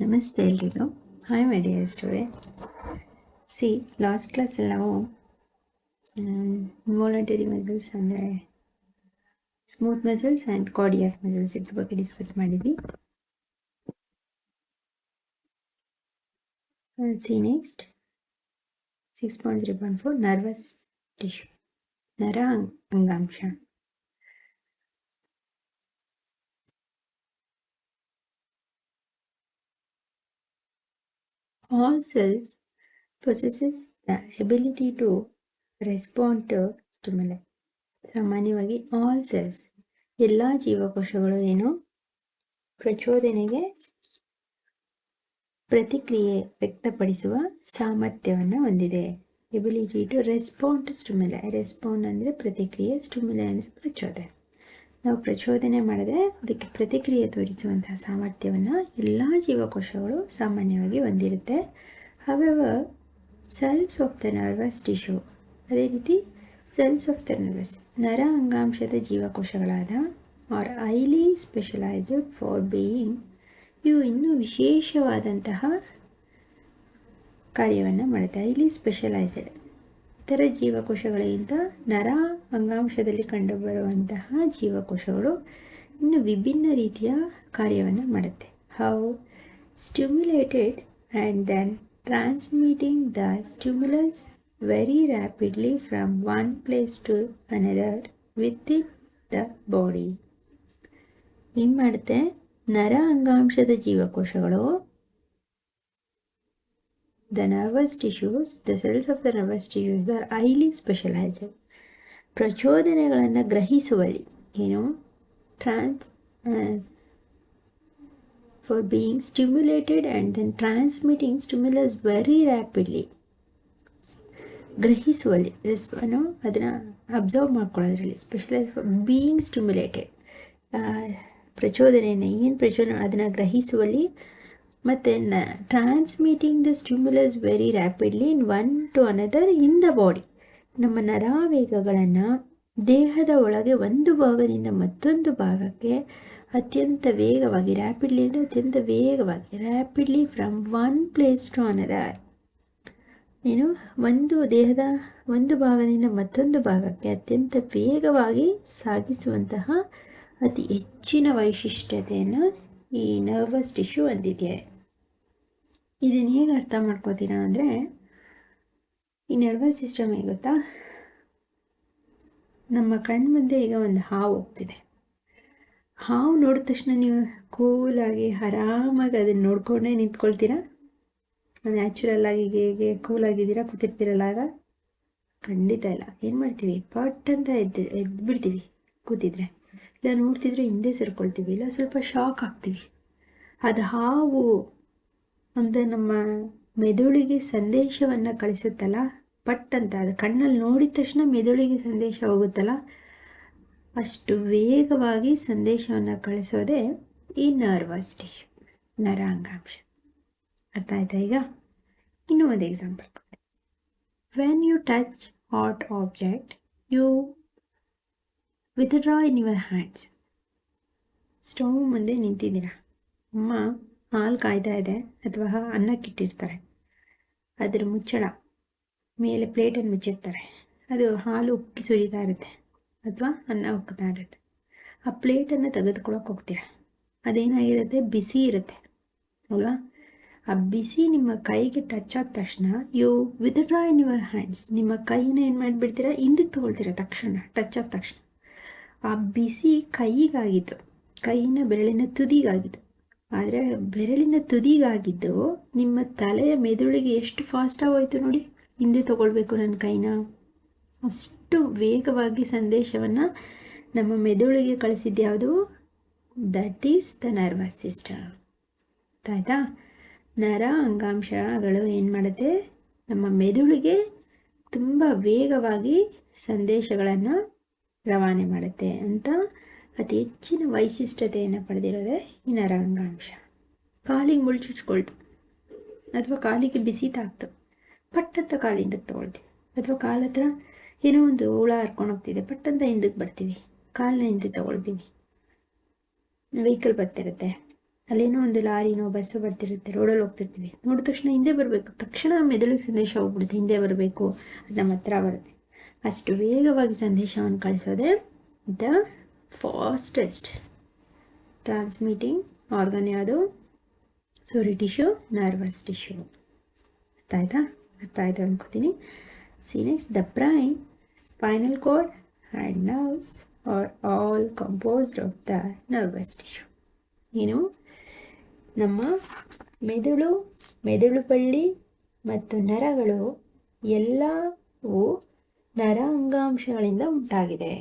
ನಮಸ್ತೆ ಎಲ್ರಿಗೂ hi my dear student see last ಕ್ಲಾಸಲ್ಲಿ ನಾವು ಇನ್ವಾಲಂಟರಿ ಮಸಲ್ಸ್ ಅಂದರೆ smooth muscles and cardiac muscles ಇದ್ರ ಬಗ್ಗೆ ಡಿಸ್ಕಸ್ ಮಾಡಿದ್ವಿ see next six point three point four nervous tissue ನರ ಅಂಗ್- ಅಂಗಾಂಶ all cells possesses the ability to respond to stimuli. ಸಾಮಾನ್ಯವಾಗಿ ಆಲ್ ಸೆಲ್ಸ್ ಎಲ್ಲ ಜೀವಕೋಶಗಳು ಏನು? ಪ್ರಚೋದನೆಗೆ ಪ್ರತಿಕ್ರಿಯೆ ವ್ಯಕ್ತಪಡಿಸುವ ಸಾಮರ್ಥ್ಯವನ್ನು ಹೊಂದಿದೆ. Ability to respond to stimuli respond ಅಂದರೆ ಪ್ರತಿಕ್ರಿಯೆ ಸ್ಟುಮಿಲ ಅಂದರೆ ಪ್ರಚೋದನೆ. ನಾವು ಪ್ರಚೋದನೆ ಮಾಡಿದ್ರೆ ಅದಕ್ಕೆ ಪ್ರತಿಕ್ರಿಯೆ ತೋರಿಸುವಂತಹ ಸಾಮರ್ಥ್ಯವನ್ನು ಎಲ್ಲ ಜೀವಕೋಶಗಳು ಸಾಮಾನ್ಯವಾಗಿ ಹೊಂದಿರುತ್ತೆ. However cells of the nervous tissue ಅದೇ ರೀತಿ ಸೆಲ್ಸ್ ಆಫ್ ದ ನರ್ವಸ್ ನರ ಅಂಗಾಂಶದ ಜೀವಕೋಶಗಳಾದ are highly specialized for being ಇವು ಇನ್ನೂ ವಿಶೇಷವಾದಂತಹ ಕಾರ್ಯವನ್ನು ಮಾಡುತ್ತೆ ಐಲಿ ಸ್ಪೆಷಲೈಸ್ಡ್ ಇತರ ಜೀವಕೋಶಗಳಿಗಿಂತ ನರ ಅಂಗಾಂಶದಲ್ಲಿ ಕಂಡುಬರುವಂತಹ ಜೀವಕೋಶಗಳು ಇನ್ನು ವಿಭಿನ್ನ ರೀತಿಯ ಕಾರ್ಯವನ್ನು ಮಾಡುತ್ತೆ. How stimulated and then transmitting the stimulus very rapidly from one place to another within the body ಏನು ಮಾಡುತ್ತೆ? ನರ ಅಂಗಾಂಶದ ಜೀವಕೋಶಗಳು The nervous tissues, the cells of the nervous tissues are highly specialized. ಪ್ರಚೋದನೆಗಳನ್ನು ಗ್ರಹಿಸುವಲ್ಲಿ ಏನು trans for being stimulated and then transmitting stimulus very rapidly ಗ್ರಹಿಸುವಲ್ಲಿ ರೆಸ್ಪಾನು ಅದನ್ನು ಅಬ್ಸರ್ವ್ ಮಾಡ್ಕೊಳ್ಳೋದ್ರಲ್ಲಿ ಸ್ಪೆಷಲೈಸ್ ಬೀಯಿಂಗ್ ಸ್ಟಿಮ್ಯುಲೇಟೆಡ್ ಪ್ರಚೋದನೆಯನ್ನು ಏನು ಪ್ರಚೋದನೆ ಅದನ್ನು ಗ್ರಹಿಸುವಲ್ಲಿ ಮತ್ತು transmitting the stimulus very rapidly in one to another in the body ನಮ್ಮ ನರಾವೇಗಗಳನ್ನು ದೇಹದ ಒಳಗೆ ಒಂದು ಭಾಗದಿಂದ ಮತ್ತೊಂದು ಭಾಗಕ್ಕೆ ಅತ್ಯಂತ ವೇಗವಾಗಿ ರ್ಯಾಪಿಡ್ಲಿ ಅಂದರೆ ಅತ್ಯಂತ ವೇಗವಾಗಿ rapidly from one place to another ಏನು ಒಂದು ದೇಹದ ಒಂದು ಭಾಗದಿಂದ ಮತ್ತೊಂದು ಭಾಗಕ್ಕೆ ಅತ್ಯಂತ ವೇಗವಾಗಿ ಸಾಗಿಸುವಂತಹ ಅತಿ ಹೆಚ್ಚಿನ ವೈಶಿಷ್ಟ್ಯತೆಯನ್ನು ಈ ನರ್ವಸ್ ಟಿಶ್ಯೂ ಹೊಂದಿದೆ. ಇದನ್ನು ಹೇಗೆ ಅರ್ಥ ಮಾಡ್ಕೋತೀರಾ ಅಂದರೆ, ಈ ನರ್ವಸ್ ಸಿಸ್ಟಮ್ ಹೇಗೆ ಗೊತ್ತಾ? ನಮ್ಮ ಕಣ್ಣು ಮುಂದೆ ಈಗ ಒಂದು ಹಾವು ಹೋಗ್ತಿದೆ. ಹಾವು ನೋಡಿದ ತಕ್ಷಣ ನೀವು ಕೂಲಾಗಿ, ಆರಾಮಾಗಿ ಅದನ್ನು ನೋಡ್ಕೊಂಡೇ ನಿಂತ್ಕೊಳ್ತೀರಾ? ನ್ಯಾಚುರಲ್ ಆಗಿ ಹೇಗೆ ಕೂಲಾಗಿದ್ದೀರಾ, ಕೂತಿರ್ತೀರಲ್ಲ ಆಗ? ಖಂಡಿತ ಇಲ್ಲ. ಏನು ಮಾಡ್ತೀವಿ? ಪಟ್ ಅಂತ ಎದ್ದು, ಎದ್ಬಿಡ್ತೀವಿ ಕೂತಿದ್ರೆ. ಇಲ್ಲ ನೋಡ್ತಿದ್ರೆ ಹಿಂದೆ ಸೇರ್ಕೊಳ್ತೀವಿ. ಇಲ್ಲ ಸ್ವಲ್ಪ ಶಾಕ್ ಆಗ್ತೀವಿ. ಅದು ಹಾವು ಅಂತ ನಮ್ಮ ಮೆದುಳಿಗೆ ಸಂದೇಶವನ್ನು ಕಳಿಸುತ್ತಲ್ಲ? ಪಟ್ ಅಂತ, ಅದು ಕಣ್ಣಲ್ಲಿ ನೋಡಿದ ತಕ್ಷಣ ಮೆದುಳಿಗೆ ಸಂದೇಶ ಹೋಗುತ್ತಲ್ಲ? ಅಷ್ಟು ವೇಗವಾಗಿ ಸಂದೇಶವನ್ನು ಕಳಿಸೋದೇ ಈ ನರ್ವಸ್ ಟಿಶ್ಯೂ ನರಾಂಗಾಂಶ. ಅರ್ಥ ಆಯ್ತಾ ಈಗ? ಇನ್ನೂ ಒಂದು example when you touch hot object you withdrawing your hands stove ಮುಂದೆ ನಿಂತಿದ್ದೀರಾ? ಅಮ್ಮ ಹಾಲು ಕಾಯ್ತಾ ಇದೆ ಅಥವಾ ಅನ್ನಕ್ಕಿಟ್ಟಿರ್ತಾರೆ ಅದರ ಮುಚ್ಚಳ ಮೇಲೆ ಪ್ಲೇಟನ್ನು ಮುಚ್ಚಿರ್ತಾರೆ. ಅದು ಹಾಲು ಉಕ್ಕಿ ಸುರಿತಾ ಇರುತ್ತೆ ಅಥವಾ ಅನ್ನ ಉಕ್ಕುತ್ತಾ ಇರುತ್ತೆ. ಆ ಪ್ಲೇಟನ್ನು ತೆಗೆದುಕೊಳ್ಳೋಕೆ ಹೋಗ್ತೀರ? ಅದೇನಾಗಿರುತ್ತೆ? ಬಿಸಿ ಇರುತ್ತೆ. ಅಲ್ವಾ? ಆ ಬಿಸಿ ನಿಮ್ಮ ಕೈಗೆ ಟಚ್ ಆದ ತಕ್ಷಣ you withdrawing your hands ನಿಮ್ಮ ಕೈನ ಏನು ಮಾಡಿಬಿಡ್ತೀರಾ? ಹಿಂದಕ್ಕೆ ತೊಗೊಳ್ತೀರಾ ತಕ್ಷಣ ಟಚ್ ಆದ ತಕ್ಷಣ. ಆ ಬಿಸಿ ಕೈಗಾಗಿತ್ತು ಕೈನ ಬೆರಳಿನ ತುದಿಗಾಗಿದ್ದು ಆದರೆ ಬೆರಳಿನ ತುದಿಗಾಗಿದ್ದು ನಿಮ್ಮ ತಲೆಯ ಮೆದುಳಿಗೆ ಎಷ್ಟು ಫಾಸ್ಟಾಗಿ ಹೋಯ್ತು ನೋಡಿ. ಹಿಂದೆ ತಗೊಳ್ಬೇಕು ನನ್ನ ಕೈನ. ಅಷ್ಟು ವೇಗವಾಗಿ ಸಂದೇಶವನ್ನು ನಮ್ಮ ಮೆದುಳಿಗೆ ಕಳಿಸಿದ್ಯಾವುದು that is the nervous system ಆಯಿತಾ? ನರ ಅಂಗಾಂಶಗಳು ಏನು ಮಾಡುತ್ತೆ? ನಮ್ಮ ಮೆದುಳಿಗೆ ತುಂಬ ವೇಗವಾಗಿ ಸಂದೇಶಗಳನ್ನು ರವಾನೆ ಮಾಡುತ್ತೆ ಅಂತ ಅತಿ ಹೆಚ್ಚಿನ ವೈಶಿಷ್ಟ್ಯತೆಯನ್ನು ಪಡೆದಿರೋದೇ ಈ ನರಾಂಗಾಂಶ ಕಾಲಿಗೆ ಮುಳ್ಚುಚ್ಕೊಳ್ತು ಅಥವಾ ಕಾಲಿಗೆ ಬಿಸಿ ತಾಕ್ತು ಪಟ್ಟಂತ ಕಾಲಿಂದ ತೊಗೊಳ್ತೀವಿ. ಅಥವಾ ಕಾಲ ಹತ್ರ ಏನೋ ಒಂದು ಹುಳ ಹರ್ಕೊಂಡು ಹೋಗ್ತಿದೆ. ಪಟ್ಟಂತ ಹಿಂದಕ್ಕೆ ಬರ್ತೀವಿ. ಕಾಲನ್ನ ಹಿಂದೆ ತಗೊಳ್ತೀವಿ. ವೆಹಿಕಲ್ ಬರ್ತಿರುತ್ತೆ. ಅಲ್ಲೇನೋ ಒಂದು ಲಾರಿನೋ ಬಸ್ಸು ಬರ್ತಿರುತ್ತೆ. ರೋಡಲ್ಲಿ ಹೋಗ್ತಿರ್ತೀವಿ. ನೋಡಿದ ತಕ್ಷಣ ಹಿಂದೆ ಬರಬೇಕು. ತಕ್ಷಣ ಮೆದುಳಿಗೆ ಸಂದೇಶ ಹೋಗ್ಬಿಡುತ್ತೆ. ಹಿಂದೆ ಬರಬೇಕು ಅದು ನಮ್ಮ ಹತ್ರ ಬರುತ್ತೆ. ಅಷ್ಟು ವೇಗವಾಗಿ ಸಂದೇಶವನ್ನು ಕಳಿಸೋದೆ ದ ಫಾಸ್ಟೆಸ್ಟ್ ಟ್ರಾನ್ಸ್ಮಿಟಿಂಗ್ ಆರ್ಗನ್ ಯಾವುದು ಸೋರಿ ಟಿಶ್ಯೂ ನರ್ವಸ್ ಟಿಶ್ಯೂ ಅರ್ಥ ಆಯ್ತಾ ಅರ್ಥ ಆಯ್ತು ಅನ್ಕೋತೀನಿ. See next the brain spinal cord and nerves are all composed of the nervous tissue ಏನು? ನಮ್ಮ ಮೆದುಳು ಮೆದುಳು ಬಳ್ಳಿ ಮತ್ತು ನರಗಳು ಎಲ್ಲವೂ ನರ ಅಂಗಾಂಶಗಳಿಂದ ಉಂಟಾಗಿದೆ.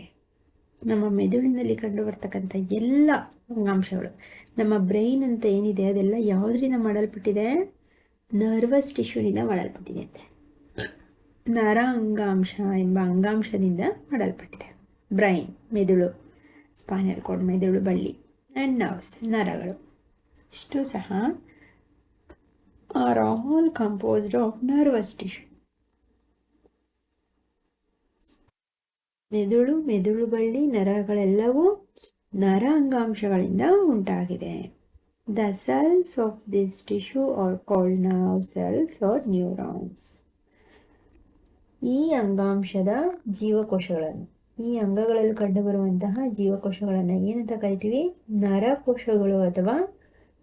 ನಮ್ಮ ಮೆದುಳಿನಲ್ಲಿ ಕಂಡು ಬರ್ತಕ್ಕಂಥ ಎಲ್ಲ ಅಂಗಾಂಶಗಳು, ನಮ್ಮ ಬ್ರೈನ್ ಅಂತ ಏನಿದೆ ಅದೆಲ್ಲ ಯಾವುದರಿಂದ ಮಾಡಲ್ಪಟ್ಟಿದೆ? ನರ್ವಸ್ ಟಿಶ್ಯೂನಿಂದ ಮಾಡಲ್ಪಟ್ಟಿದೆ ಅಂತೆ. ನರ ಅಂಗಾಂಶ ಎಂಬ ಅಂಗಾಂಶದಿಂದ ಮಾಡಲ್ಪಟ್ಟಿದೆ. ಬ್ರೈನ್, ಮೆದುಳು, ಸ್ಪೈನಲ್ ಕೋಡ್, ಮೆದುಳು, ಬಳ್ಳಿ ಆ್ಯಂಡ್ ನರ್ವ್ಸ್ ನರಗಳು. ಇಷ್ಟು ಸಹ are all composed of nervous tissue ಮೆದುಳು ಮೆದುಳು ಬಳ್ಳಿ, ನರಗಳೆಲ್ಲವೂ ನರ ಅಂಗಾಂಶಗಳಿಂದ ಉಂಟಾಗಿದೆ. The cells of this tissue are called nerve cells or neurons ಈ ಅಂಗಾಂಶದ ಜೀವಕೋಶಗಳನ್ನು, ಈ ಅಂಗಗಳಲ್ಲಿ ಕಂಡುಬರುವಂತಹ ಜೀವಕೋಶಗಳನ್ನು ಏನಂತ ಕರಿತೀವಿ? ನರಕೋಶಗಳು ಅಥವಾ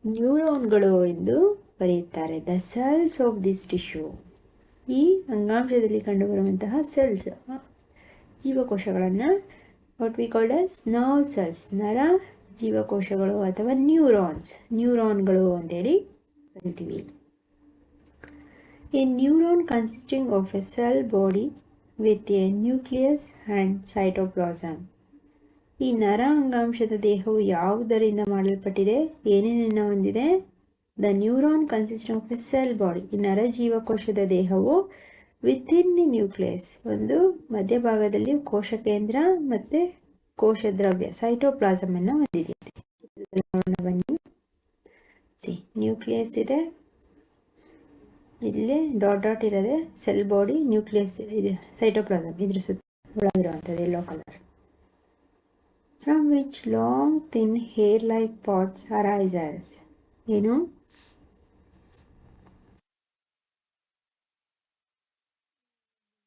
ನ್ಯೂರಾನ್ಗಳು ಎಂದು ಕರೆಯುತ್ತಾರೆ. The cells of this tissue ಈ ಅಂಗಾಂಶದಲ್ಲಿ ಕಂಡುಬರುವಂತಹ ಸೆಲ್ಸ್ ಜೀವಕೋಶಗಳನ್ನು what we called us nerve cells ನರ ಜೀವಕೋಶಗಳು ಅಥವಾ ನ್ಯೂರಾನ್ಸ್ ನ್ಯೂರಾನ್ಗಳು ಅಂತೇಳಿ ಕರಿತೀವಿ. A neuron consisting of a cell body with a nucleus and cytoplasm ಈ ನರ ಅಂಗಾಂಶದ ದೇಹವು ಯಾವುದರಿಂದ ಮಾಡಲ್ಪಟ್ಟಿದೆ ಏನೇನನ್ನು ಹೊಂದಿದೆ? The neuron consisting of a cell body ಈ ನರ ಜೀವಕೋಶದ ದೇಹವು ವಿತಿನ್ ದಿ ನ್ಯೂಕ್ಲಿಯಸ್ ಒಂದು ಮಧ್ಯಭಾಗದಲ್ಲಿ ಕೋಶ ಕೇಂದ್ರ ಮತ್ತು ಕೋಶ ದ್ರವ್ಯ ಸೈಟೋಪ್ಲಾಸಮ್ ಅನ್ನು ಹೊಂದಿದೆ. ಬನ್ನಿ. ಸಿ ನ್ಯೂಕ್ಲಿಯಸ್ ಇದೆ. ಇಲ್ಲಿ ಡಾಟ್ ಡಾಟ್ ಇರೋದೆ ಸೆಲ್ ಬಾಡಿ ನ್ಯೂಕ್ಲಿಯಸ್ ಇದೆ ಸೈಟೋಪ್ಲಾಸಮ್ ಇದ್ರ ಸುತ್ತ ಒಳಗಿರುವಂಥದ್ದು yellow colour from which long thin hair like parts arises ಏನು?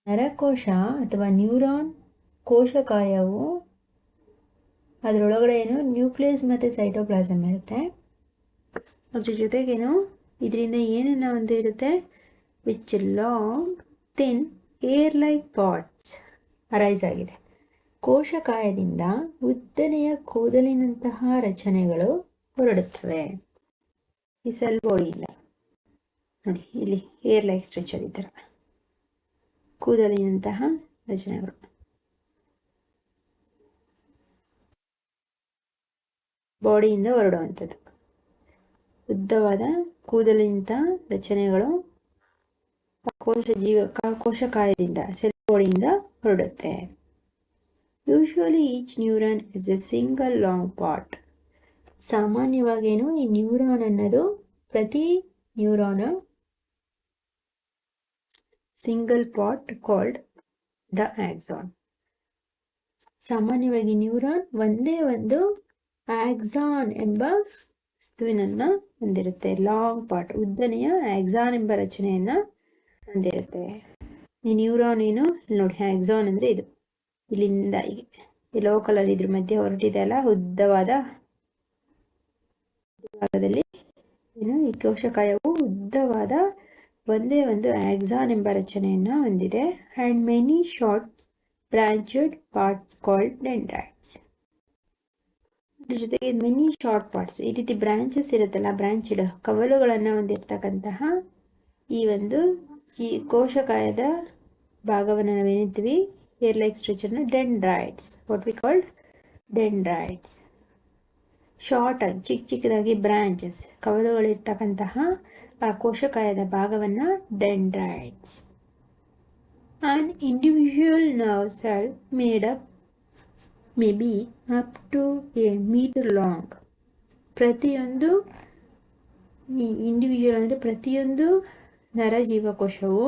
ನರಕೋಶ ಅಥವಾ ನ್ಯೂರಾನ್ ಕೋಶಕಾಯವು ಅದರೊಳಗಡೆ ಏನು? ನ್ಯೂಕ್ಲಿಯಸ್ ಮತ್ತು ಸೈಟೋಪ್ಲಾಸಮ್ ಇರುತ್ತೆ. ಅದ್ರ ಜೊತೆಗೇನು? ಇದರಿಂದ ಏನನ್ನ ಒಂದು ಇರುತ್ತೆ? Which long thin hair like parts arise ಆಗಿದೆ. ಕೋಶಕಾಯದಿಂದ ಉದ್ದನೆಯ ಕೂದಲಿನಂತಹ ರಚನೆಗಳು ಹೊರಡುತ್ತವೆ. ಈ ಸೆಲ್ ಬಾಡಿಯಿಂದ ನೋಡಿ, ಇಲ್ಲಿ ಏರ್ ಲೈಕ್ ಸ್ಟ್ರೆಚರ್ ಈ ಕೂದಲಿನಂತಹ ರಚನೆಗಳು ಬಾಡಿಯಿಂದ ಹೊರಡುವಂಥದ್ದು. ಉದ್ದವಾದ ಕೂದಲಿನಂತಹ ರಚನೆಗಳು ಕೋಶ ಜೀವ ಕೋಶಕಾಯದಿಂದ ಸೆಲ್ ಬಾಡಿಯಿಂದ ಹೊರಡುತ್ತೆ. Usually each neuron is a single long part ಸಾಮಾನ್ಯವಾಗೇನು ಈ ನ್ಯೂರಾನ್ ಅನ್ನೋದು ಪ್ರತಿ neuron single part called the axon ಸಾಮಾನ್ಯವಾಗಿ ನ್ಯೂರಾನ್ ಒಂದೇ ಒಂದು ಆಕ್ಸಾನ್ ಎಂಬ ವಸ್ತುವಿನನ್ನ ಹೊಂದಿರುತ್ತೆ. ಲಾಂಗ್ ಪಾರ್ಟ್ ಉದ್ದನೆಯ ಆಕ್ಸಾನ್ ಎಂಬ ರಚನೆಯನ್ನ ಹೊಂದಿರುತ್ತೆ. ಈ ನ್ಯೂರಾನ್ ಏನು? ನೋಡಿ ಆಕ್ಸಾನ್ ಅಂದ್ರೆ ಇದು. ಇಲ್ಲಿಂದ ಈ ಕಲರ್ ಇದ್ರ ಮಧ್ಯೆ ಹೊರಟಿದೆ ಅಲ್ಲ, ಉದ್ದವಾದ ಭಾಗದಲ್ಲಿ ಏನು ಈ ಕೋಶಕಾಯವು ಉದ್ದವಾದ ಒಂದೇ ಒಂದು ಆಕ್ಸಾನ್ ಎಂಬ ರಚನೆಯನ್ನು ಹೊಂದಿದೆ and many shorts branched parts called dendrites ಅದ್ರ ಜೊತೆಗೆ ಮೆನಿ ಶಾರ್ಟ್ ಪಾರ್ಟ್ಸ್ ಈ ರೀತಿ ಬ್ರಾಂಚಸ್ ಇರುತ್ತಲ್ಲ ಬ್ರಾಂಚೆಡ್ ಕವಲುಗಳನ್ನು ಹೊಂದಿರ್ತಕ್ಕಂತಹ ಈ ಒಂದು ಈ ಕೋಶಕಾಯದ ಭಾಗವನ್ನು ನಾವೇನಿದ್ವಿ hair like ಸ್ಟ್ರೆಚರ್ನ dendrites what we called dendrites short ಆಗಿ ಚಿಕ್ಕ ಚಿಕ್ಕದಾಗಿ ಬ್ರಾಂಚಸ್ ಕವಲುಗಳಿರ್ತಕ್ಕಂತಹ ಕೋಶಕಾಯದ ಭಾಗವನ್ನು dendrites. On individual nerve cell made up may be up to A metre long ಪ್ರತಿಯೊಂದು ಇಂಡಿವಿಜುವಲ್ ಅಂದರೆ ಪ್ರತಿಯೊಂದು ನರ ಜೀವಕೋಶವು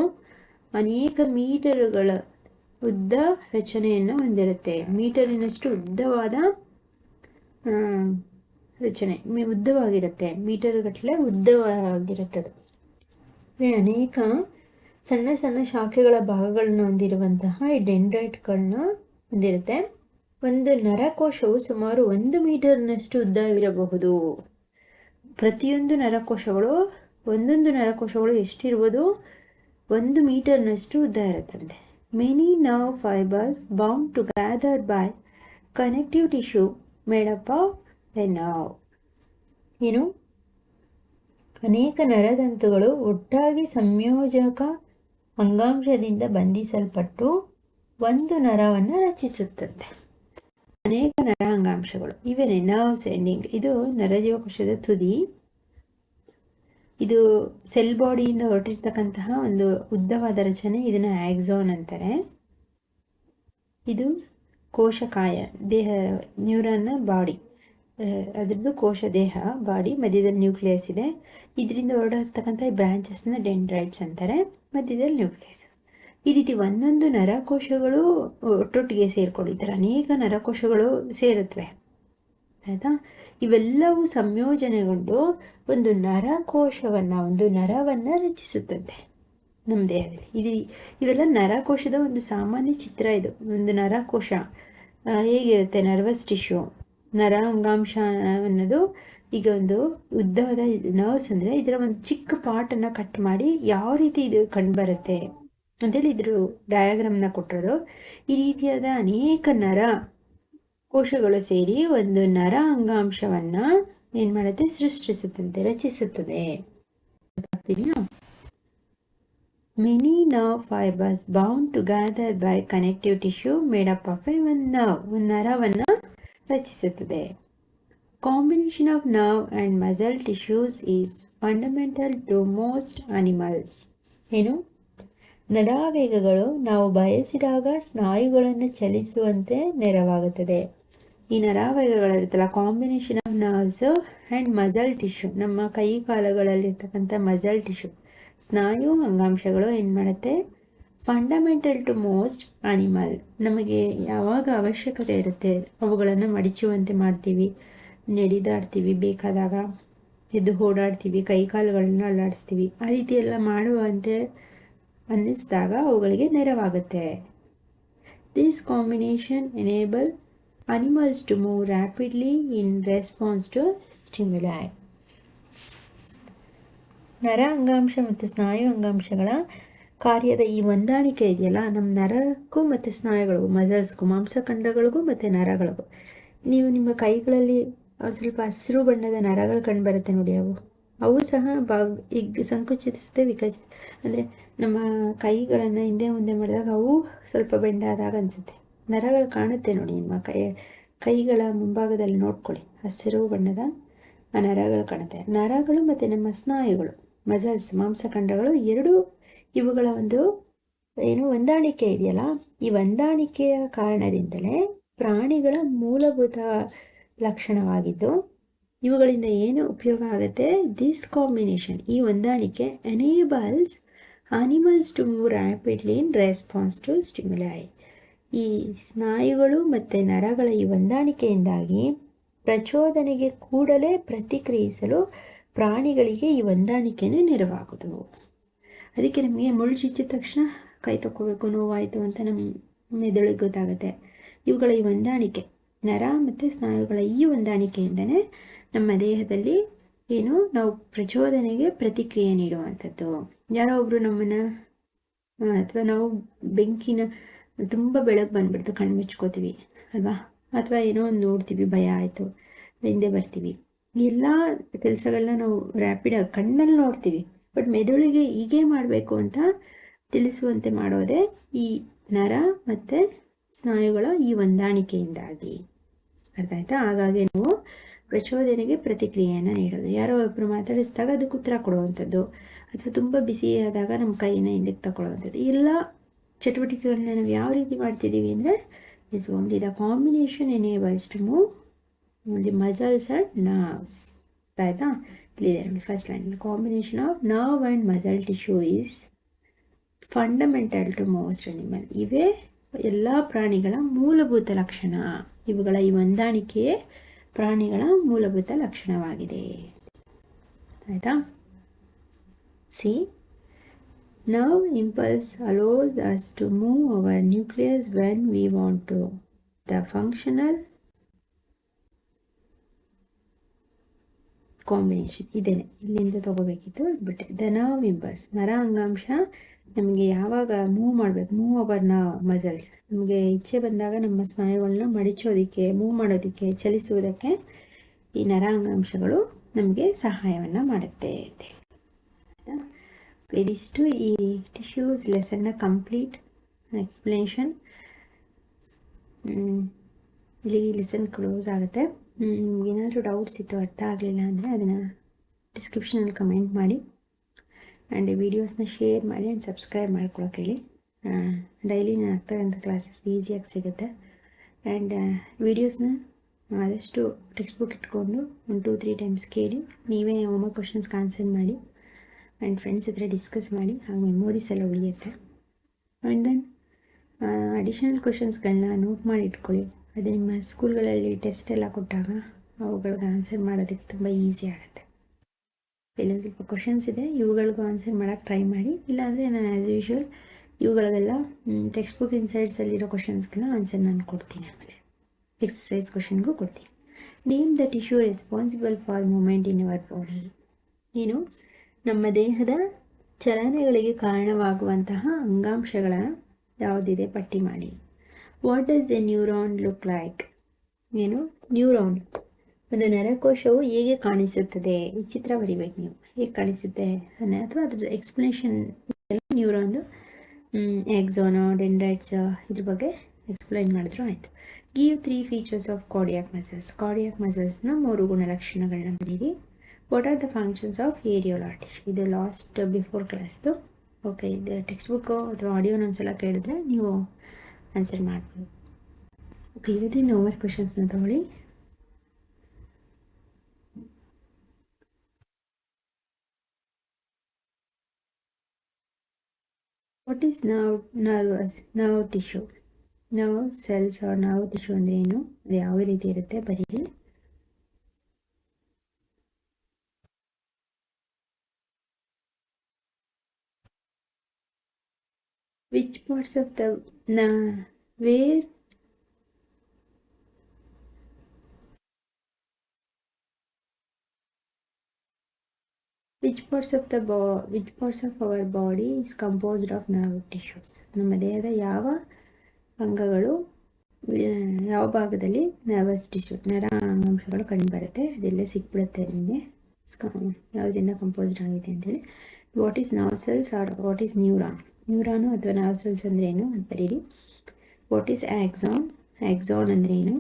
ಅನೇಕ ಮೀಟರುಗಳ ಉದ್ದ ರಚನೆಯನ್ನು ಹೊಂದಿರುತ್ತೆ. ಮೀಟರಿನಷ್ಟು ಉದ್ದವಾದ ರಚನೆ ಉದ್ದವಾಗಿರುತ್ತೆ ಮೀಟರ್ ಗಟ್ಟಲೆ ಉದ್ದವಾಗಿರುತ್ತದೆ. ಅಂದ್ರೆ ಅನೇಕ ಸಣ್ಣ ಸಣ್ಣ ಶಾಖೆಗಳ ಭಾಗಗಳನ್ನು ಹೊಂದಿರುವಂತಹ ಈ ಡೆಂಡ್ರೈಟ್ಗಳನ್ನ ಹೊಂದಿರುತ್ತೆ. ಒಂದು ನರಕೋಶವು ಸುಮಾರು ಒಂದು ಮೀಟರ್ನಷ್ಟು ಉದ್ದವಿರಬಹುದು. ಪ್ರತಿಯೊಂದು ನರಕೋಶಗಳು, ಒಂದೊಂದು ನರಕೋಶಗಳು ಎಷ್ಟಿರ್ಬೋದು ಒಂದು ಮೀಟರ್ನಷ್ಟು ಉದ್ದ ಇರುತ್ತಂತೆ. Many nerve fibres bound gather by connective tissue made up of a nerve ಏನು ಅನೇಕ ನರದಂತುಗಳು ಒಟ್ಟಾಗಿ ಸಂಯೋಜಕ ಅಂಗಾಂಶದಿಂದ ಬಂಧಿಸಲ್ಪಟ್ಟು ಒಂದು ನರವನ್ನು ರಚಿಸುತ್ತದೆ ಅನೇಕ ನರ ಅಂಗಾಂಶಗಳು. ಇವೆನೇ ನರ್ವ್ಸ್ ಎಂಡಿಂಗ್ ಇದು ನರಜೀವಕೋಶದ ತುದಿ. ಇದು ಸೆಲ್ ಬಾಡಿಯಿಂದ ಹೊರಟಿರ್ತಕ್ಕಂತಹ ಒಂದು ಉದ್ದವಾದ ರಚನೆ. ಇದನ್ನು ಆಕ್ಸೋನ್ ಅಂತಾರೆ. ಇದು ಕೋಶಕಾಯ, ದೇಹ ನ್ಯೂರಾನ್ನ ಬಾಡಿ ಅದರದ್ದು ಕೋಶ ದೇಹ ಬಾಡಿ ಮಧ್ಯದಲ್ಲಿ ನ್ಯೂಕ್ಲಿಯಸ್ ಇದೆ. ಇದರಿಂದ ಹೊರಡಿರ್ತಕ್ಕಂಥ ಬ್ರಾಂಚಸ್ನ ಡೆಂಡ್ರೈಟ್ಸ್ ಅಂತಾರೆ ಮಧ್ಯದಲ್ಲಿ ನ್ಯೂಕ್ಲಿಯಸ್ ಈ ರೀತಿ ಒಂದೊಂದು ನರಕೋಶಗಳು ಒಟ್ಟೊಟ್ಟಿಗೆ ಸೇರಿಕೊಂಡಿದ್ದಾರೆ. ಅನೇಕ ನರಕೋಶಗಳು ಸೇರುತ್ತವೆ. ಆಯಿತಾ? ಇವೆಲ್ಲವೂ ಸಂಯೋಜನೆಗೊಂಡು ಒಂದು ನರಕೋಶವನ್ನು, ಒಂದು ನರವನ್ನು ರಚಿಸುತ್ತಂತೆ ನಮ್ಮ ದೇಹದಲ್ಲಿ. ಇದು ಇವೆಲ್ಲ ನರಕೋಶದ ಒಂದು ಸಾಮಾನ್ಯ ಚಿತ್ರ ಇದು. ಒಂದು ನರಕೋಶ ಹೇಗಿರುತ್ತೆ? ನರ್ವಸ್ ಟಿಶ್ಯೂ ನರ ಅಂಗಾಂಶ ಅನ್ನೋದು ಈಗ ಒಂದು ಉದ್ದವಾದ ನರ್ವ್ಸ್ ಅಂದರೆ ಇದರ ಒಂದು ಚಿಕ್ಕ ಪಾರ್ಟನ್ನು ಕಟ್ ಮಾಡಿ ಯಾವ ರೀತಿ ಇದು ಕಂಡುಬರುತ್ತೆ ಅಂತೇಳಿ ಇದ್ರ ಡಯಾಗ್ರಾಮ್ನ ಕೊಟ್ಟಿರೋದು. ಈ ರೀತಿಯಾದ ಅನೇಕ ನರ ಕೋಶಗಳು ಸೇರಿ ಒಂದು ನರ ಅಂಗಾಂಶವನ್ನ ಏನು ಮಾಡುತ್ತೆ ಸೃಷ್ಟಿಸುತ್ತಂತೆ, ರಚಿಸುತ್ತದೆ. Many nerve fibres bound together by connective tissue made up of a one nerve ಒಂದು ನರವನ್ನ ರಚಿಸುತ್ತದೆ combination of nerve and muscle tissues is fundamental to most animals ಏನು? ನಡಾವೇಗಗಳು ನಾವು ಬಯಸಿದಾಗ ಸ್ನಾಯುಗಳನ್ನು ಚಲಿಸುವಂತೆ ನೆರವಾಗುತ್ತದೆ. ಈ ನರಾವೇಗಗಳಿರುತ್ತಲ್ಲ combination of nerves and muscle tissue ನಮ್ಮ ಕೈ ಕಾಲುಗಳಲ್ಲಿರ್ತಕ್ಕಂಥ ಮಸಲ್ ಟಿಶ್ಯೂ ಸ್ನಾಯು ಅಂಗಾಂಶಗಳು ಏನು ಮಾಡುತ್ತೆ ಫಂಡಮೆಂಟಲ್ ಟು ಮೋಸ್ಟ್ ಅನಿಮಲ್ ನಮಗೆ ಯಾವಾಗ ಅವಶ್ಯಕತೆ ಇರುತ್ತೆ ಅವುಗಳನ್ನು ಮಡಿಚುವಂತೆ ಮಾಡ್ತೀವಿ. ನಡೆದಾಡ್ತೀವಿ, ಬೇಕಾದಾಗ ಎದ್ದು ಓಡಾಡ್ತೀವಿ ಕೈ ಕಾಲುಗಳನ್ನ ಅಲ್ಲಾಡಿಸ್ತೀವಿ. ಆ ರೀತಿ ಎಲ್ಲ ಮಾಡುವಂತೆ ಅನ್ನಿಸಿದಾಗ ಅವುಗಳಿಗೆ ನೆರವಾಗುತ್ತೆ. This combination enable animals to move rapidly in response to stimuli ನರ ಅಂಗಾಂಶ ಮತ್ತು ಸ್ನಾಯು ಅಂಗಾಂಶಗಳ ಕಾರ್ಯದ ಈ ಹೊಂದಾಣಿಕೆ ಇದೆಯಲ್ಲ ನಮ್ಮ ನರಕ್ಕೂ ಮತ್ತು ಸ್ನಾಯುಗಳಿಗೂ ಮಸಲ್ಸ್ಗೂ ಮಾಂಸಖಂಡಗಳಿಗೂ ಮತ್ತು ನರಗಳಿಗೂ. ನೀವು ನಿಮ್ಮ ಕೈಗಳಲ್ಲಿ ಸ್ವಲ್ಪ ಹಸಿರು ಬಣ್ಣದ ನರಗಳು ಕಂಡುಬರುತ್ತೆ ನೋಡಿ ಅವು. ಅವು ಸಹ ಭಾಗ ಈಗ ಸಂಕುಚಿತತೆ ವಿಕಸ, ಅಂದರೆ ನಮ್ಮ ಕೈಗಳನ್ನು ಹಿಂದೆ ಮುಂದೆ ಮಾಡಿದಾಗ ಅವು ಸ್ವಲ್ಪ ಬೆಂಡಾದಾಗ ಅನಿಸುತ್ತೆ. ನರಗಳು ಕಾಣುತ್ತೆ ನೋಡಿ ನಿಮ್ಮ ಕೈ, ಕೈಗಳ ಮುಂಭಾಗದಲ್ಲಿ ನೋಡ್ಕೊಳ್ಳಿ. ಹಸಿರು ಬಣ್ಣದ ನರಗಳು ಕಾಣುತ್ತೆ. ನರಗಳು ಮತ್ತು ನಮ್ಮ ಸ್ನಾಯುಗಳು ಮಸಲ್ಸ್ ಮಾಂಸಖಂಡಗಳು ಎರಡೂ ಇವುಗಳ ಒಂದು ಏನು ಹೊಂದಾಣಿಕೆ ಇದೆಯಲ್ಲ? ಈ ಹೊಂದಾಣಿಕೆಯ ಕಾರಣದಿಂದಲೇ ಪ್ರಾಣಿಗಳ ಮೂಲಭೂತ ಲಕ್ಷಣವಾಗಿದ್ದು, ಇವುಗಳಿಂದ ಏನು ಉಪಯೋಗ ಆಗುತ್ತೆ? ದಿಸ್ ಕಾಂಬಿನೇಷನ್ ಈ ಹೊಂದಾಣಿಕೆ enables animals to move rapidly in response to stimuli ಈ ಸ್ನಾಯುಗಳು ಮತ್ತು ನರಗಳ ಈ ಹೊಂದಾಣಿಕೆಯಿಂದಾಗಿ ಪ್ರಚೋದನೆಗೆ ಕೂಡಲೇ ಪ್ರತಿಕ್ರಿಯಿಸಲು ಪ್ರಾಣಿಗಳಿಗೆ ಈ ಹೊಂದಾಣಿಕೆಯೇ ನೆರವಾಗುವುದು. ಅದಕ್ಕೆ ನಮಗೆ ಮುಳ್ಳು ಚುಚ್ಚಿದ ತಕ್ಷಣ ಕೈ ತಕ್ಕೋಬೇಕು, ನೋವಾಯಿತು ಅಂತ ನಮ್ಮ ಮೆದುಳಿಗೆ ಗೊತ್ತಾಗುತ್ತೆ. ಇವುಗಳ ಈ ಹೊಂದಾಣಿಕೆ, ನರ ಮತ್ತು ಸ್ನಾಯುಗಳ ಈ ಹೊಂದಾಣಿಕೆಯಿಂದನೇ ನಮ್ಮ ದೇಹದಲ್ಲಿ ಏನು ನಾವು ಪ್ರಚೋದನೆಗೆ ಪ್ರತಿಕ್ರಿಯೆ ನೀಡುವಂಥದ್ದು. ಯಾರೋ ಒಬ್ಬರು ನಮ್ಮನ್ನು ಅಥವಾ ನಾವು ಬೆಂಕಿನ ತುಂಬ ಬೆಳಗ್ಗೆ ಬಂದ್ಬಿಡ್ತು, ಕಣ್ಣು ಮುಚ್ಕೋತೀವಿ, ಅಲ್ವಾ? ಅಥವಾ ಏನೋ ಒಂದು ನೋಡ್ತೀವಿ, ಭಯ ಆಯಿತು ಹಿಂದೆ ಬರ್ತೀವಿ. ಎಲ್ಲ ಕೆಲಸಗಳನ್ನ ನಾವು ರ್ಯಾಪಿಡಾಗಿ ಕಣ್ಣಲ್ಲಿ ನೋಡ್ತೀವಿ. ಬಟ್ ಮೆದುಳಿಗೆ ಹೀಗೆ ಮಾಡಬೇಕು ಅಂತ ತಿಳಿಸುವಂತೆ ಮಾಡೋದೇ ಈ ನರ ಮತ್ತು ಸ್ನಾಯುಗಳ ಈ ಹೊಂದಾಣಿಕೆಯಿಂದಾಗಿ. ಅರ್ಥ ಆಯ್ತಾ? ಹಾಗಾಗಿ ನಾವು ಪ್ರಚೋದನೆಗೆ ಪ್ರತಿಕ್ರಿಯೆಯನ್ನು ನೀಡೋದು. ಯಾರೋ ಒಬ್ಬರು ಮಾತಾಡಿಸಿದಾಗ ಅದಕ್ಕೆ ಉತ್ತರ ಕೊಡುವಂಥದ್ದು, ಅಥವಾ ತುಂಬ ಬಿಸಿಯಾದಾಗ ನಮ್ಮ ಕೈನ ಹಿಂದಕ್ಕೆ ತಗೊಳ್ಳುವಂಥದ್ದು. ಎಲ್ಲ ಚಟುವಟಿಕೆಗಳನ್ನ ನಾವು ಯಾವ ರೀತಿ ಮಾಡ್ತಿದ್ದೀವಿ ಅಂದರೆ is only the combination enables to move only muscles and nerves ಆಯಿತಾ? Clear first line combination of nerve and muscle tissue is fundamental to most animal ಇವೇ ಎಲ್ಲ ಪ್ರಾಣಿಗಳ ಮೂಲಭೂತ ಲಕ್ಷಣ ಇವುಗಳ ಈ ಹೊಂದಾಣಿಕೆಯೇ ಪ್ರಾಣಿಗಳ ಮೂಲಭೂತ ಲಕ್ಷಣವಾಗಿದೆ ಆಯಿತಾ see nerve impulse allows us to move our nucleus when we want to the functional combination ಇದೇನೆ ಇಲ್ಲಿಂದ ತಗೋಬೇಕಿತ್ತು. ಬಿಟ್ಟೆ ದ ನರ್ವ್ ಮೆಂಬರ್ಸ್ ನರ ಅಂಗಾಂಶ ನಮಗೆ ಯಾವಾಗ ಮೂವ್ ಮಾಡಬೇಕು ಮೂವ್ ಅವರ್ನ ಮಸಲ್ಸ್ ನಮಗೆ ಇಚ್ಛೆ ಬಂದಾಗ ನಮ್ಮ ಸ್ನಾಯುಗಳನ್ನ ಮಡಿಚೋದಕ್ಕೆ ಮೂವ್ ಮಾಡೋದಕ್ಕೆ, ಚಲಿಸುವುದಕ್ಕೆ ಈ ನರ ಅಂಗಾಂಶಗಳು ನಮಗೆ ಸಹಾಯವನ್ನು ಮಾಡುತ್ತೆ ಇದಿಷ್ಟು ಈ ಟಿಶ್ಯೂಸ್ ಲೆಸನ್ನ ಕಂಪ್ಲೀಟ್ ಎಕ್ಸ್ಪ್ಲನೇಷನ್ ಇಲ್ಲಿ ಲೆಸನ್ ಕ್ಲೋಸ್ ಆಗುತ್ತೆ. ಏನಾದರೂ ಡೌಟ್ಸ್ ಇತ್ತು ಅರ್ಥ ಆಗಲಿಲ್ಲ ಅಂದರೆ ಅದನ್ನು ಡಿಸ್ಕ್ರಿಪ್ಷನಲ್ಲಿ ಕಮೆಂಟ್ ಮಾಡಿ. ಆ್ಯಂಡ್ ವೀಡಿಯೋಸ್ನ ಶೇರ್ ಮಾಡಿ ಆ್ಯಂಡ್ ಸಬ್ಸ್ಕ್ರೈಬ್ ಮಾಡ್ಕೊಳಕ್ಕೆ ಹೇಳಿ. ಡೈಲಿ ನಾನು ಆಗ್ತಾಯಿರೋಂಥ ಕ್ಲಾಸಸ್ ಈಸಿಯಾಗಿ ಸಿಗುತ್ತೆ. ಆ್ಯಂಡ್ ವೀಡಿಯೋಸ್ನ ಆದಷ್ಟು ಟೆಕ್ಸ್ಟ್ ಬುಕ್ ಇಟ್ಕೊಂಡು ಒಂದು ಟೂ ತ್ರೀ ಟೈಮ್ಸ್ ಕೇಳಿ. ನೀವೇ ಹೋಮ್ವರ್ಕ್ ಕ್ವಶನ್ಸ್ ಆನ್ಸರ್ ಮಾಡಿ ಆ್ಯಂಡ್ ಫ್ರೆಂಡ್ಸ್ ಹತ್ರ ಡಿಸ್ಕಸ್ ಮಾಡಿ ಹಾಗೆ ಮೆಮೊರೀಸ್ ಎಲ್ಲ ಉಳಿಯುತ್ತೆ. ಆ್ಯಂಡ್ ದೆನ್ ಅಡಿಷನಲ್ ಕ್ವಶನ್ಸ್ಗಳನ್ನ ನೋಟ್ ಮಾಡಿ ಇಟ್ಕೊಳ್ಳಿ. ಅದು ನಿಮ್ಮ ಸ್ಕೂಲ್ಗಳಲ್ಲಿ ಟೆಸ್ಟ್ ಎಲ್ಲ ಕೊಟ್ಟಾಗ ಅವುಗಳಿಗೆ ಆನ್ಸರ್ ಮಾಡೋದಕ್ಕೆ ತುಂಬ ಈಸಿ ಆಗುತ್ತೆ. ಇಲ್ಲೊಂದು ಸ್ವಲ್ಪ ಕ್ವಶನ್ಸ್ ಇದೆ, ಇವುಗಳಿಗೂ ಆನ್ಸರ್ ಮಾಡೋಕ್ಕೆ ಟ್ರೈ ಮಾಡಿ. ಇಲ್ಲಾಂದರೆ ನಾನು ಆ್ಯಸ್ ಯೂಶ್ವಲ್ ಇವುಗಳಿಗೆಲ್ಲ ಟೆಕ್ಸ್ಟ್ ಬುಕ್ ಇನ್ಸೈಡ್ಸಲ್ಲಿರೋ ಕ್ವಶನ್ಸ್ಗೆಲ್ಲ ಆನ್ಸರ್ ನಾನು ಕೊಡ್ತೀನಿ ಆಮೇಲೆ. ಎಕ್ಸಸೈಸ್ ಕ್ವಶನ್ಗೂ ಕೊಡ್ತೀನಿ. Name the tissue responsible for movement in your body ನೀನು ನಮ್ಮ ದೇಹದ ಚಲನೆಗಳಿಗೆ ಕಾರಣವಾಗುವಂತಹ ಅಂಗಾಂಶಗಳ ಯಾವುದಿದೆ ಪಟ್ಟಿ ಮಾಡಿ. What does a neuron look like ಏನು? ನ್ಯೂರಾನ್ ಒಂದು ನರಕೋಶವು ಹೇಗೆ ಕಾಣಿಸುತ್ತದೆ? ಈ ಚಿತ್ರ ಬರಿಬೇಕು ನೀವು. ಹೇಗೆ ಕಾಣಿಸುತ್ತೆ ಅಥವಾ ಅದ್ರ ಎಕ್ಸ್ಪ್ಲನೇಷನ್ ನ್ಯೂರಾನ್ದು ಎಕ್ಸೋನೋ ಡೆಂಡ್ರೈಟ್ಸ್ ಇದ್ರ ಬಗ್ಗೆ ಎಕ್ಸ್ಪ್ಲೈನ್ ಮಾಡಿದ್ರು, ಆಯಿತು. Give three features of cardiac muscles cardiac ಮಸಲ್ಸ್ನ ಮೂರು ಗುಣಲಕ್ಷಣಗಳನ್ನ ಬರೀರಿ what are the functions of areolar tissue ಇದು ಲಾಸ್ಟ್ ಬಿಫೋರ್ ಕ್ಲಾಸ್ದು ಓಕೆ ಇದು ಟೆಕ್ಸ್ಟ್ ಬುಕ್ಕು ಅಥವಾ ಆಡಿಯೋನ ಒಂದ್ಸಲ ಕೇಳಿದ್ರೆ ನೀವು ಆನ್ಸರ್ ಮಾಡ್ಬೋದು ಓಕೆ ಇವತ್ತಿನ ಹೋಮ್ವರ್ಕ್ ಕ್ವೆಶನ್ಸ್ನ ತಗೊಳ್ಳಿ. What is nerve nervous nerve tissue nerve cells nerve tissue ಅಂದ್ರೆ ಏನು? ಅದು ಯಾವ ರೀತಿ ಇರುತ್ತೆ? ಬರೀರಿ which parts of the na where which parts of the bo, which parts of our body is composed of nerve tissues? ನಮ್ಮ ದೇಹದ ಯಾವ ಅಂಗಗಳು, ಯಾವ ಭಾಗದಲ್ಲಿ ನರ್ವಸ್ ಟಿಶ್ಯೂ ನರ ಅಂಗಾಂಶಗಳು ಕಂಡುಬರುತ್ತೆ? ಅದೆಲ್ಲ ಸಿಕ್ಬಿಡುತ್ತೆ ನಿಮಗೆ. ಯಾವುದರಿಂದ ಕಂಪೋಸ್ಡ್ ಆಗಿದೆ ಅಂತೇಳಿ. What is nerve cells or what is neuron neuron ಅಥವಾ ನಾವ್ ಸೆಲ್ಸ್ ಅಂದರೆ ಏನು ಅಂತ ಬರೀರಿ ವಾಟ್ ಈಸ್ ಆಕ್ಸಾನ್ ಆಕ್ಸಾನ್ ಅಂದರೆ ಏನು?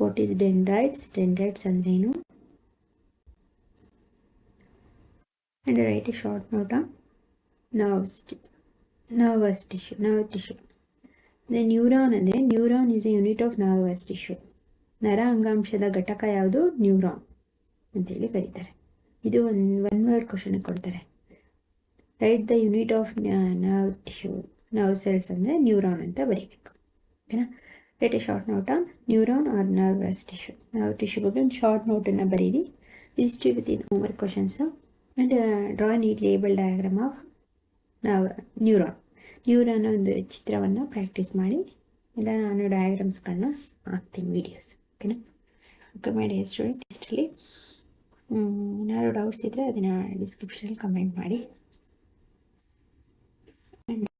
ವಾಟ್ ಈಸ್ ಡೆಂಡ್ರೈಟ್ಸ್ ಡೆಂಡ್ರೈಟ್ಸ್ ಅಂದರೆ ಏನು? And write short note nerves nervous tissue nerve tissue ಅಂದರೆ ನ್ಯೂರಾನ್ ಅಂದರೆ neuron is a unit of nervous tissue ನರ ಅಂಗಾಂಶದ ಘಟಕ ಯಾವುದು? ನ್ಯೂರಾನ್ ಅಂತೇಳಿ ಕರೀತಾರೆ. ಇದು ಒನ್ ಒನ್ ವರ್ಡ್ ಕ್ವಶನ್ ಕೊಡ್ತಾರೆ. Write the unit of nerve tissue nerve cells ಅಂದರೆ ನ್ಯೂರಾನ್ ಅಂತ ಬರೀಬೇಕು. ಓಕೆನಾ? Write a short note on neuron or nervous tissue nerve tissue ಬಗ್ಗೆ ಒಂದು ಶಾರ್ಟ್ ನೋಟನ್ನು ಬರೀರಿ. Registry within homework questions and draw neat label diagram of nerve neuron neuron ಒಂದು ಚಿತ್ರವನ್ನು ಪ್ರಾಕ್ಟೀಸ್ ಮಾಡಿ. ಇಲ್ಲ ನಾನು ಡಯಾಗ್ರಾಮ್ಸ್ಗಳನ್ನ ಹಾಕ್ತೀನಿ ವೀಡಿಯೋಸ್ ಓಕೆನಾ? ಓಕೆ ಮಾಡಿ ಸ್ಟೂಡೆಂಟ್ ಇಷ್ಟರಲ್ಲಿ ಏನಾದ್ರು ಡೌಟ್ಸ್ ಇದ್ದರೆ ಅದನ್ನು ಡಿಸ್ಕ್ರಿಪ್ಷನಲ್ಲಿ ಕಮೆಂಟ್ ಮಾಡಿ.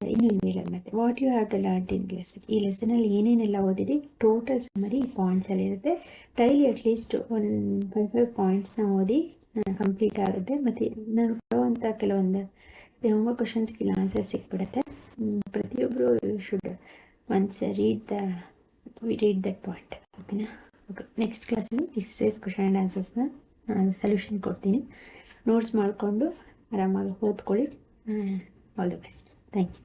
ಇನ್ನು ಹೇಳೋದು ಮತ್ತೆ what you have to learn in lesson ಈ ಲೆಸನಲ್ಲಿ ಏನೇನೆಲ್ಲ ಓದಿರಿ ಟೋಟಲ್ ಸಮರಿ ಪಾಯಿಂಟ್ಸಲ್ಲಿ ಇರುತ್ತೆ. ಡೈಲಿ ಅಟ್ಲೀಸ್ಟ್ ಒಂದು ಫೈವ್ ಫೈವ್ ಪಾಯಿಂಟ್ಸ್ನ ಓದಿ ಕಂಪ್ಲೀಟ್ ಆಗುತ್ತೆ. ಮತ್ತು ನಾನು ಕೊಡುವಂಥ ಕೆಲವೊಂದು ಹೋಮ್ವರ್ಕ್ ಕ್ವಶನ್ಸ್ಗೆಲ್ಲ ಆನ್ಸರ್ ಸಿಕ್ಬಿಡುತ್ತೆ. ಪ್ರತಿಯೊಬ್ಬರು should once read the read that point ಓಕೆನಾ? ಓಕೆ ನೆಕ್ಸ್ಟ್ ಕ್ಲಾಸಲ್ಲಿ ಎಕ್ಸಸೈಸ್ ಕ್ವಶನ್ ಆ್ಯಂಡ್ ಆನ್ಸರ್ಸ್ನ ನಾನು ಸೊಲ್ಯೂಷನ್ ಕೊಡ್ತೀನಿ. ನೋಟ್ಸ್ ಮಾಡಿಕೊಂಡು ಆರಾಮಾಗಿ ಓದ್ಕೊಳ್ಳಿ. All the best thank you